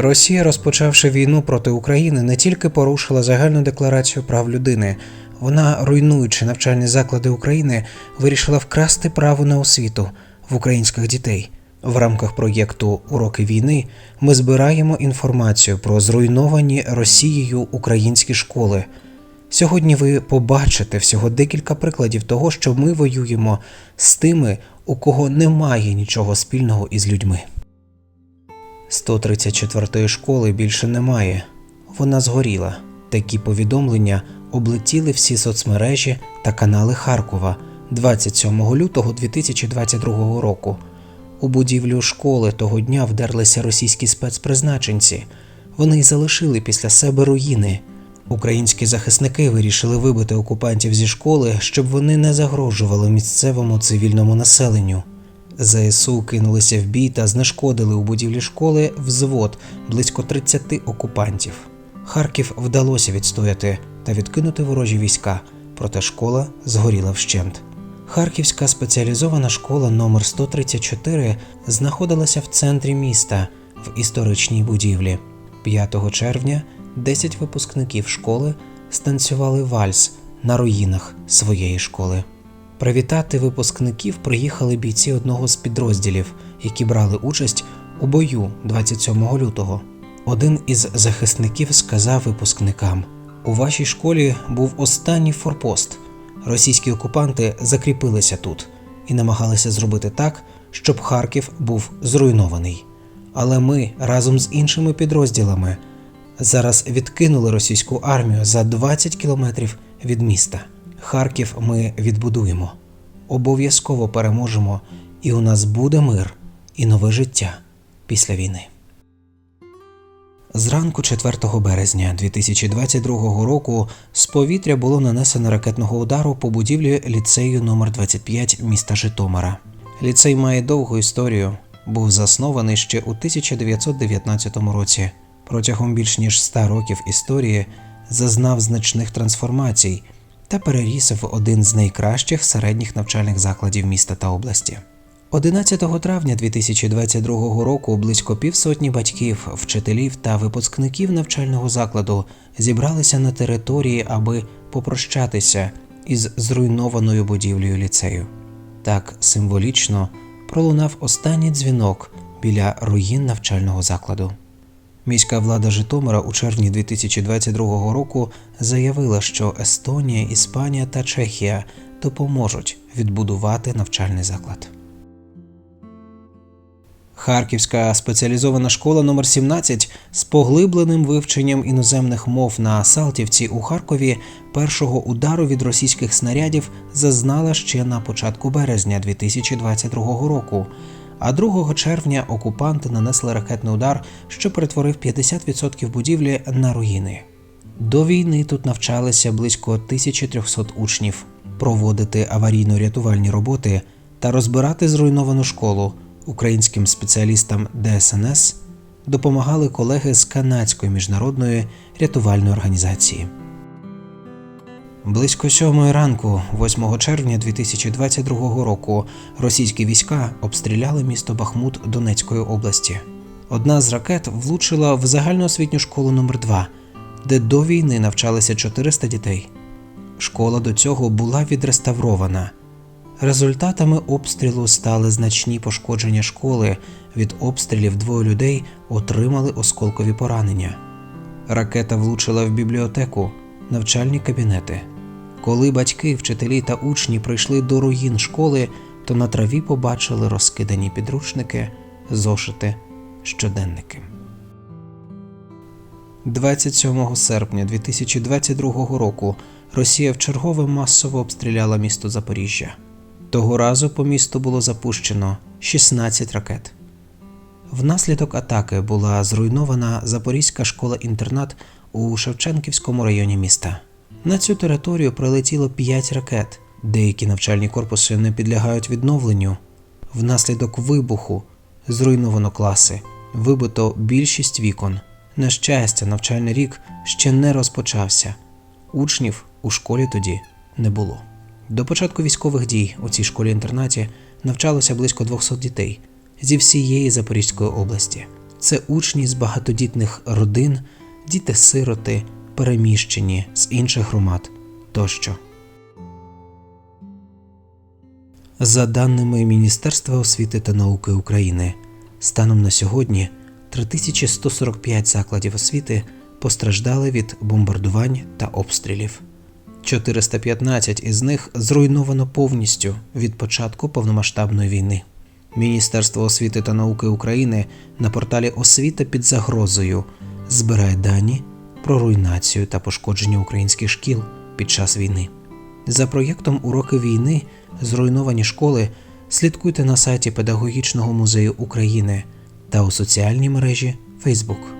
Росія, розпочавши війну проти України, не тільки порушила загальну декларацію прав людини, вона, руйнуючи навчальні заклади України, вирішила вкрасти право на освіту в українських дітей. В рамках проєкту Уроки війни ми збираємо інформацію про зруйновані Росією українські школи. Сьогодні ви побачите всього декілька прикладів того, що ми воюємо з тими, у кого немає нічого спільного із людьми. 134-ї школи більше немає. Вона згоріла. Такі повідомлення облетіли всі соцмережі та канали Харкова 27 лютого 2022 року. У будівлю школи того дня вдерлися російські спецпризначенці. Вони й залишили після себе руїни. Українські захисники вирішили вибити окупантів зі школи, щоб вони не загрожували місцевому цивільному населенню. ЗСУ кинулися в бій та знешкодили у будівлі школи взвод близько 30 окупантів. Харків вдалося відстояти та відкинути ворожі війська, проте школа згоріла вщент. Харківська спеціалізована школа номер 134 знаходилася в центрі міста в історичній будівлі. 5 червня 10 випускників школи станцювали вальс на руїнах своєї школи. Привітати випускників приїхали бійці одного з підрозділів, які брали участь у бою 27 лютого. Один із захисників сказав випускникам: у вашій школі був останній форпост. Російські окупанти закріпилися тут і намагалися зробити так, щоб Харків був зруйнований. Але ми разом з іншими підрозділами зараз відкинули російську армію за 20 кілометрів від міста. Харків ми відбудуємо. Обов'язково переможемо, і у нас буде мир і нове життя після війни. Зранку 4 березня 2022 року з повітря було нанесено ракетного удару по будівлі ліцею номер 25 міста Житомира. Ліцей має довгу історію, був заснований ще у 1919 році. Протягом більш ніж 100 років історії зазнав значних трансформацій та переріс в один з найкращих середніх навчальних закладів міста та області. 11 травня 2022 року близько півсотні батьків, вчителів та випускників навчального закладу зібралися на території, аби попрощатися із зруйнованою будівлею ліцею. Так символічно пролунав останній дзвінок біля руїн навчального закладу. Міська влада Житомира у червні 2022 року заявила, що Естонія, Іспанія та Чехія допоможуть відбудувати навчальний заклад. Харківська спеціалізована школа номер 17 з поглибленим вивченням іноземних мов на Салтівці у Харкові першого удару від російських снарядів зазнала ще на початку березня 2022 року. А 2 червня окупанти нанесли ракетний удар, що перетворив 50% будівлі на руїни. До війни тут навчалися близько 1300 учнів. Проводити аварійно-рятувальні роботи та розбирати зруйновану школу українським спеціалістам ДСНС допомагали колеги з канадської міжнародної рятувальної організації. Близько сьомої ранку, 8 червня 2022 року, російські війська обстріляли місто Бахмут Донецької області. Одна з ракет влучила в загальноосвітню школу номер 2 де до війни навчалися 400 дітей. Школа до цього була відреставрована. Результатами обстрілу стали значні пошкодження школи. Від обстрілів двоє людей отримали осколкові поранення. Ракета влучила в бібліотеку, навчальні кабінети. Коли батьки, вчителі та учні прийшли до руїн школи, то на траві побачили розкидані підручники, зошити, щоденники. 27 серпня 2022 року Росія вчергове масово обстріляла місто Запоріжжя. Того разу по місту було запущено 16 ракет. Внаслідок атаки була зруйнована Запорізька школа-інтернат у Шевченківському районі міста. На цю територію прилетіло 5 ракет. Деякі навчальні корпуси не підлягають відновленню. Внаслідок вибуху зруйновано класи, вибито більшість вікон. На щастя, навчальний рік ще не розпочався. Учнів у школі тоді не було. До початку військових дій у цій школі-інтернаті навчалося близько 200 дітей зі всієї Запорізької області. Це учні з багатодітних родин, діти-сироти, переміщені з інших громад тощо. За даними Міністерства освіти та науки України, станом на сьогодні 3145 закладів освіти постраждали від бомбардувань та обстрілів. 415 із них зруйновано повністю від початку повномасштабної війни. Міністерство освіти та науки України на порталі Освіта під загрозою збирає дані про руйнацію та пошкодження українських шкіл під час війни. За проєктом Уроки війни зруйновані школи слідкуйте на сайті Педагогічного музею України та у соціальній мережі Facebook.